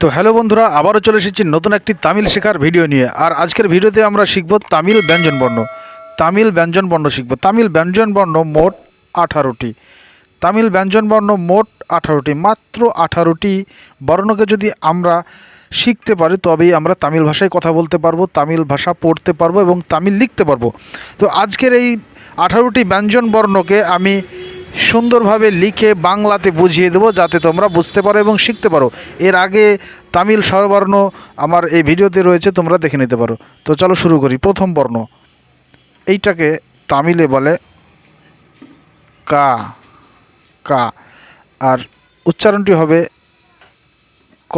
তো হ্যালো বন্ধুরা, আবারও চলে এসেছি নতুন একটি তামিল শেখার ভিডিও নিয়ে। আর আজকের ভিডিওতে আমরা শিখব তামিল ব্যঞ্জনবর্ণ তামিল ব্যঞ্জনবর্ণ শিখব। তামিল ব্যঞ্জনবর্ণ মোট আঠারোটি। তামিল ব্যঞ্জনবর্ণ মোট আঠারোটি, মাত্র আঠারোটি বর্ণকে যদি আমরা শিখতে পারি, তবেই আমরা তামিল ভাষায় কথা বলতে পারব, তামিল ভাষা পড়তে পারব এবং তামিল লিখতে পারব। তো আজকের এই আঠারোটি ব্যঞ্জন বর্ণকে আমি সুন্দরভাবে লিখে বাংলাতে বুঝিয়ে দেবো যাতে তোমরা বুঝতে পারো এবং শিখতে পারো। এর আগে তামিল স্বরবর্ণ আমার এই ভিডিওতে রয়েছে, তোমরা দেখে নিতে পারো। তো চলো শুরু করি। প্রথম বর্ণ। এইটাকে তামিলে বলে কা কা। আর উচ্চারণটি হবে ক।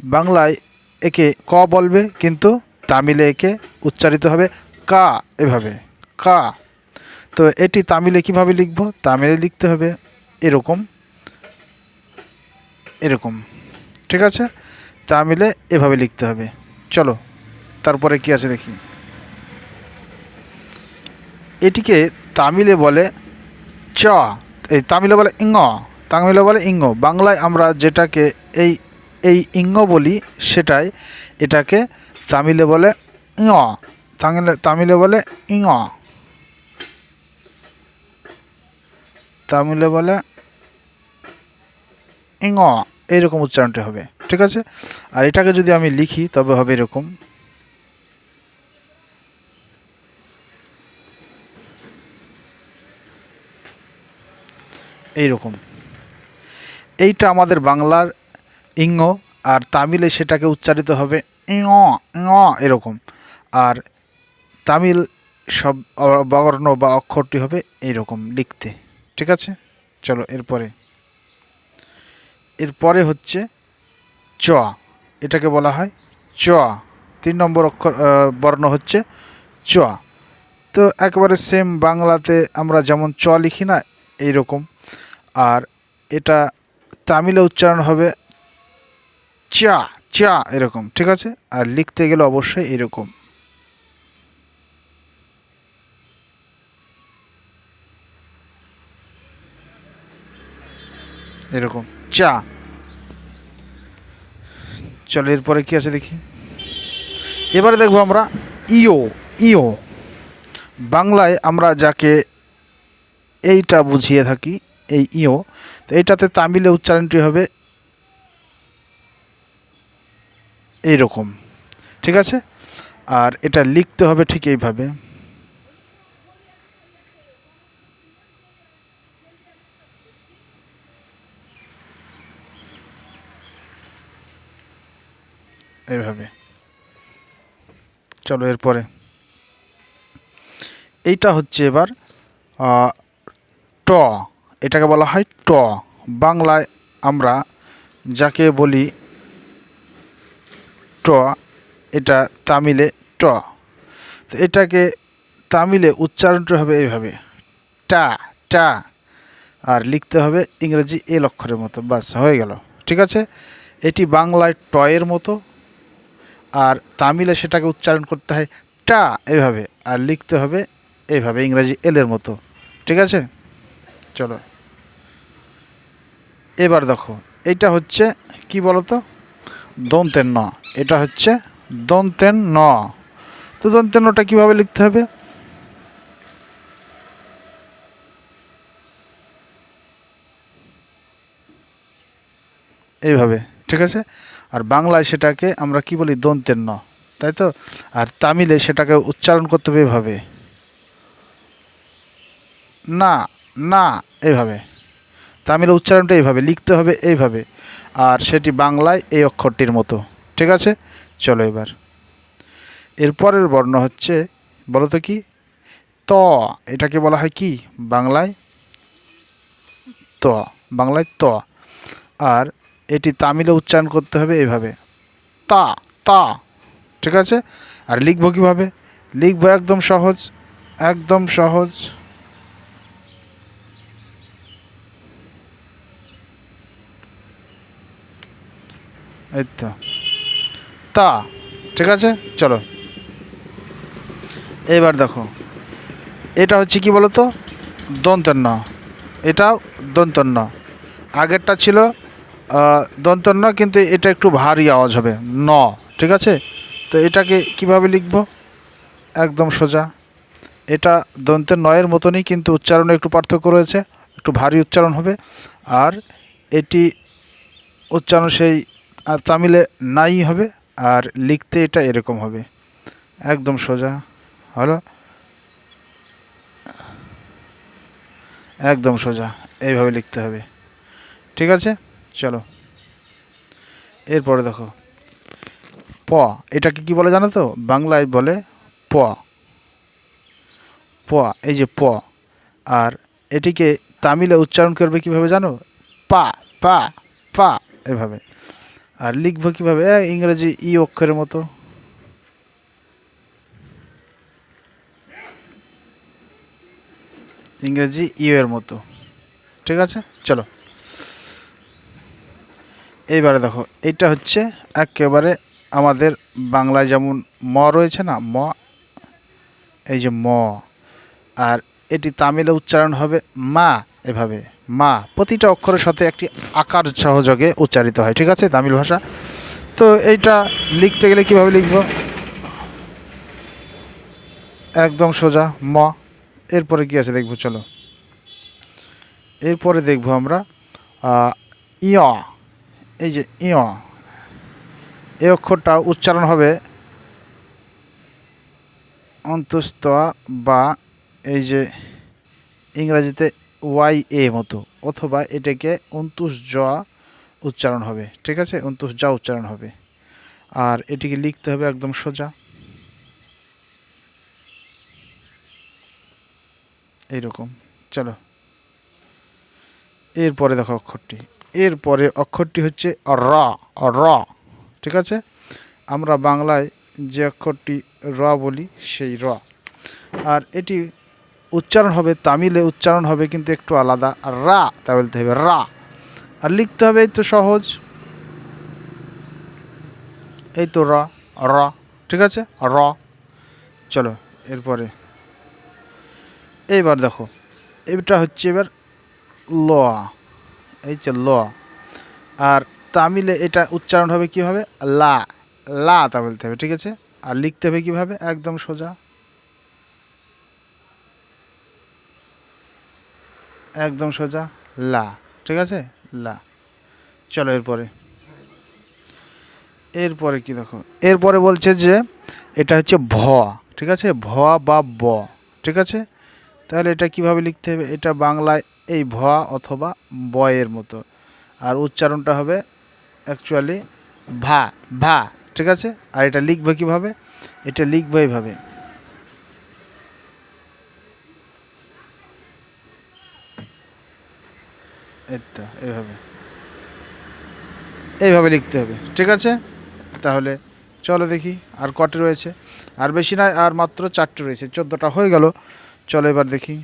বাংলায় একে ক বলবে, কিন্তু তামিলে একে উচ্চারিত হবে কা এভাবে। কা। তো এটি তামিলে কীভাবে লিখব? তামিলে লিখতে হবে এরকম এরকম, ঠিক আছে? তামিলে এভাবে লিখতে হবে। চলো, তারপরে কি আছে দেখি। এটিকে তামিলে বলে চ, এই তামিলে বলে ইঙ্গ তামিলে বলে ইঙ্গ বাংলায় আমরা যেটাকে এই এই ইঙ্গ বলি সেটাই এটাকে তামিলে বলে ইঙ্গ তামিলে তামিলে বলে ইঙ্গ তামিলে বলে ইঙ্গ এইরকম উচ্চারণটি হবে। ঠিক আছে? আর এটাকে যদি আমি লিখি, তবে হবে এরকম। এইরকম। এইটা আমাদের বাংলার ইঙ্গ আর তামিলে সেটাকে উচ্চারিত হবে, ইঙ এরকম। আর তামিল সব বর্ণ বা অক্ষরটি হবে এইরকম লিখতে। ঠিক আছে? চলো, এরপরে। এরপরে হচ্ছে চ। এটাকে বলা হয় চ। তিন নম্বর অক্ষর বর্ণ হচ্ছে চ। তো একেবারে সেম বাংলাতে আমরা যেমন চ লিখি না, এইরকম। আর এটা তামিলে উচ্চারণ হবে চা চা, এরকম। ঠিক আছে? আর লিখতে গেলে অবশ্যই এরকম। এরকম। চা। চলো, এরপরে কী আছে দেখি? এবারে দেখব আমরা ইও ইও। বাংলায় আমরা যাকে এইটা বুঝিয়ে থাকি, এই ইও, তো এইটাতে তামিলে উচ্চারণটি হবে এইরকম। ঠিক আছে? আর এটা লিখতে হবে ঠিক এইভাবে। এইভাবে। চলো এরপরে। এইটা হচ্ছে এবার ট। এটাকে বলা হয় ট। বাংলায় আমরা যাকে বলি ট, এটা তামিলে ট। তো এটাকে তামিলে উচ্চারণটা হবে এইভাবে। টা টা। আর লিখতে হবে ইংরেজি এল অক্ষরের মতো। বাস হয়ে গেল। ঠিক আছে? এটি বাংলায় টয়ের মতো। আর তামিলে সেটাকে উচ্চারণ করতে হয় টা এভাবে, আর লিখতে হবে এভাবে, ইংরাজি এলের মতো। ঠিক আছে? চলো। এবার দেখো, এটা হচ্ছে কি বলতো? দন্তের ন। এটা হচ্ছে দন্তের ন। তো দন্তের নটা কীভাবে লিখতে হবে? এইভাবে, ঠিক আছে? আর বাংলায় সেটাকে আমরা কি বলি, দন্তের ন, তাই তো? আর তামিলে সেটাকে উচ্চারণ করতে হবে এভাবে। না না এইভাবে তামিলে উচ্চারণটা এইভাবে লিখতে হবে এইভাবে আর সেটি বাংলায় এই অক্ষরটির মতো, ঠিক আছে? চলো এবার। এরপরের বর্ণ হচ্ছে বলো তো কি? ত, এটাকে বলা হয় কি? বাংলায়? ত বাংলায় ত। আর এটি তামিলে উচ্চারণ করতে হবে এইভাবে তা তা, ঠিক আছে? আর লিখব কীভাবে? লিখব একদম সহজ একদম সহজ। এই তো। তা, ঠিক আছে? চলো। এবার দেখো। এটা হচ্ছে কি বলো তো দন্তন্য এটাও দন্তন্য আগেরটা ছিল আহ, দন্তর ন কিন্তু এটা একটু ভারী আওয়াজ হবে। ন ঠিক আছে? তো এটাকে কীভাবে লিখব? একদম সোজা। এটা দন্তের নয়ের মতনই কিন্তু উচ্চারণে একটু পার্থক্য রয়েছে একটু ভারী উচ্চারণ হবে। আর এটি উচ্চারণ সেই তামিলে নাই হবে আর লিখতে এটা এরকম হবে। একদম সোজা। হলো? একদম সোজা। এইভাবে লিখতে হবে। ঠিক আছে? চলো। এরপরে দেখো। প, এটাকে কি বলে জানো তো? বাংলায় বলে প। প, এই যে প। আর এটিকে তামিলে উচ্চারণ করবে কীভাবে জানো? পা পা পা, এভাবে। আর লিখব কীভাবে? ইংরেজি ই অক্ষরের মতো। ইংরেজি ইউ এর মতো। ঠিক আছে? চলো। এইবারে দেখো এটা হচ্ছে একেবারে আমাদের বাংলায় যেমন ম রয়েছে না, ম, এই যে ম, আর এটি তামিলে উচ্চারণ হবে মা এভাবে, মা। প্রতিটা অক্ষরের সাথে একটি আকার সহযোগে উচ্চারিত হয়, ঠিক আছে, তামিল ভাষা? তো এইটা লিখতে গেলে কীভাবে লিখব? একদম সোজা, ম। এরপরে কি আছে দেখব, চলো। এরপরে দেখব আমরা ইয় এই যে ইয়, এই অক্ষরটা উচ্চারণ হবে অন্তস্ত বা এই যে ইংরাজিতে ওয়াই এ মতো, অথবা এটাকে অন্তুষ জ উচ্চারণ হবে, ঠিক আছে? অন্তুষ যা উচ্চারণ হবে। আর এটিকে লিখতে হবে একদম সোজা। এইরকম, চলো। এরপরে দেখো অক্ষরটি। এরপরে অক্ষরটি হচ্ছে র র, ঠিক আছে? আমরা বাংলায় যে অক্ষরটি র বলি সেই র। আর এটি উচ্চারণ হবে, তামিলে উচ্চারণ হবে কিন্তু একটু আলাদা। রা তা বলতে হবে রা। আর লিখতে হবে এই তো সহজ। এই তো র র, ঠিক আছে? র। চলো, এরপরে। এইবার দেখো, এটা হচ্ছে এবার ল। এই যে ল। আর তামিলে এটা উচ্চারণ হবে কি হবে লা। লা তা বলতে হবে, ঠিক আছে? আর লিখতে হবে কীভাবে? একদম সোজা। একদম সোজা। লা, ঠিক আছে? লা। চলো এরপরে। এরপরে কি দেখো? এরপরে বলছে যে এটা হচ্ছে ভ, ঠিক আছে? ভ বা ব, ঠিক আছে? তাহলে এটা কীভাবে লিখতে হবে? এটা বাংলায় এই ভয়া অথবা বয়ের মতো। আর উচ্চারণটা হবে অ্যাকচুয়ালি ভা ভা ঠিক আছে? আর এটা লিখবে কীভাবে? এটা লিখবে এইভাবে। এই তো, এইভাবে। এইভাবে লিখতে হবে, ঠিক আছে? তাহলে চলো দেখি আর কটি রয়েছে। আর বেশি নয়, আর মাত্র চারটে রয়েছে। চোদ্দোটা হয়ে গেল। চলো এবার দেখি।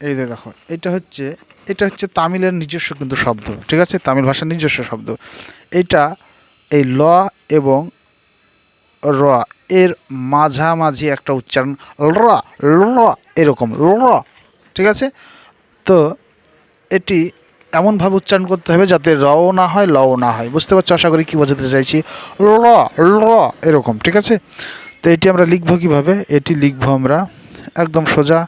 এই যে দেখো, এটা হচ্ছে এটা হচ্ছে তামিলের নিজস্ব কিন্তু শব্দ, ঠিক আছে? তামিল ভাষার নিজস্ব শব্দ। এটা এই ল এবং র এর মাঝামাঝি একটা উচ্চারণ, র, ল এরকম, ল, ঠিক আছে? তো এটি এমনভাবে উচ্চারণ করতে হবে যাতে রও না হয়, লও না হয়। বুঝতে পারছ? আশা করি কী বোঝাতে চাইছি? ল ল এরকম, ঠিক আছে? তো এটি আমরা লিখব কীভাবে? এটি লিখব আমরা একদম সোজা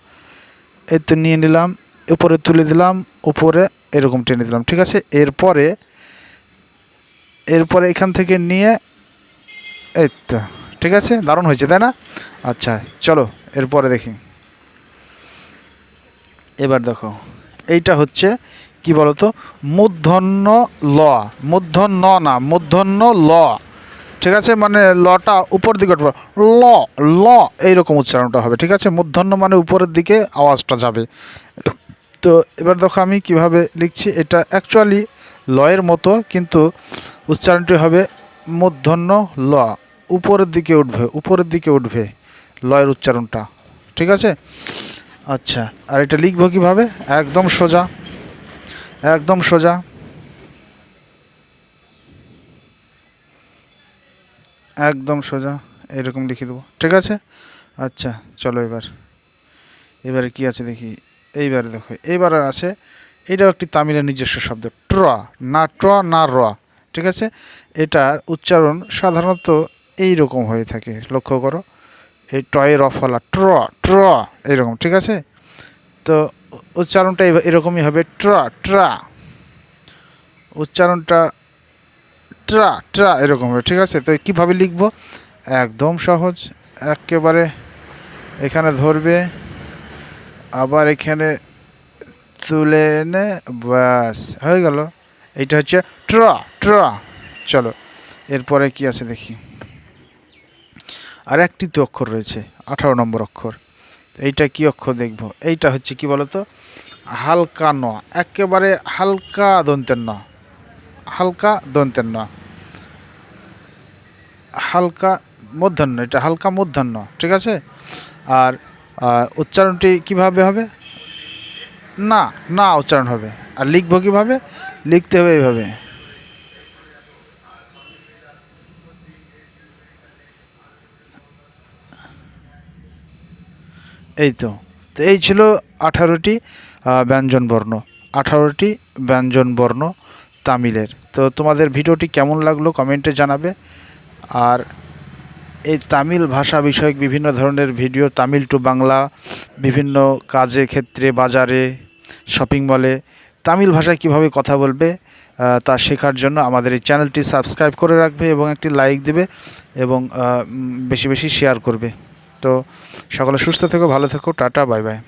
এই তো নিয়ে নিলাম, উপরে তুলে দিলাম, উপরে এরকম টেনে দিলাম, ঠিক আছে? এরপরে এরপরে এখান থেকে নিয়ে, এই তো, ঠিক আছে? দারুণ হয়েছে, তাই না? আচ্ছা চলো, এরপরে দেখি। এবার দেখো, এইটা হচ্ছে, কি বলতো? মূর্ধন্য ল, মূর্ধন্য না, মূর্ধন্য ল। ঠিক আছে? মানে লটা উপর দিকে উঠবে। ল ল, এইরকম উচ্চারণটা হবে, ঠিক আছে? মূর্ধন্য মানে উপরের দিকে আওয়াজটা যাবে। তো এবার দেখো আমি কীভাবে লিখছি। এটা অ্যাকচুয়ালি লয়ের মতো, কিন্তু উচ্চারণটি হবে মূর্ধন্য ল, উপরের দিকে উঠবে, উপরের দিকে উঠবে লয়ের উচ্চারণটা, ঠিক আছে? আচ্ছা আর এটা লিখব কীভাবে? একদম সোজা একদম সোজা। একদম সোজা, এরকম লিখে দেবো। ঠিক আছে? আচ্ছা চলো এবার। এবারে কি আছে দেখি? এইবারে দেখো, এইবার আর আছে, এটাও একটি তামিলের নিজস্ব শব্দ, ট্র। না ট্র, না র। ঠিক আছে? এটার উচ্চারণ সাধারণত এই রকম হয়ে থাকে, লক্ষ্য করো। এই টয়ের রফলা ট্র ট্র, এরকম, ঠিক আছে? তো উচ্চারণটা এরকমই হবে, ট্রা ট্রা। উচ্চারণটা ট্রা ট্রা এরকম ঠিক আছে? তো কীভাবে লিখব? একদম সহজ, একেবারে এখানে ধরবে, আবার এখানে তুলে এনে, ব্যাস, হয়ে গেল। এইটা হচ্ছে ট্রা ট্রা, চলো। এরপরে কি আছে দেখি? আর একটি তো অক্ষর রয়েছে, আঠারো নম্বর অক্ষর। এইটা কি অক্ষর দেখব? এইটা হচ্ছে কি বলতো? হালকা ন, একেবারে হালকা দন্তের ন, হালকা দন্তের ন। হালকা মধ্যাহ্ন, এটা হালকা মধ্যাহ্ন, ঠিক আছে? আর উচ্চারণটি কীভাবে হবে? না না উচ্চারণ হবে। আর লিখব কীভাবে? লিখতে হবে এইভাবে। এই তো। তো এই ছিল আঠারোটি ব্যঞ্জন বর্ণ। আঠারোটি ব্যঞ্জন বর্ণ তামিলের। তো তোমাদের ভিডিওটি কেমন লাগল কমেন্টে জানাবে। আর এই তামিল ভাষা বিষয়ক বিভিন্ন ধরনের ভিডিও, তামিল টু বাংলা, বিভিন্ন কাজে ক্ষেত্রে বাজারে শপিং মলে তামিল ভাষায় কীভাবে কথা বলবে তা শেখার জন্য আমাদের এই চ্যানেলটি সাবস্ক্রাইব করে রাখবে এবং একটি লাইক দেবে এবং বেশি বেশি শেয়ার করবে। তো সকলে সুস্থ থেকো, ভালো থেকো, টাটা বাই বাই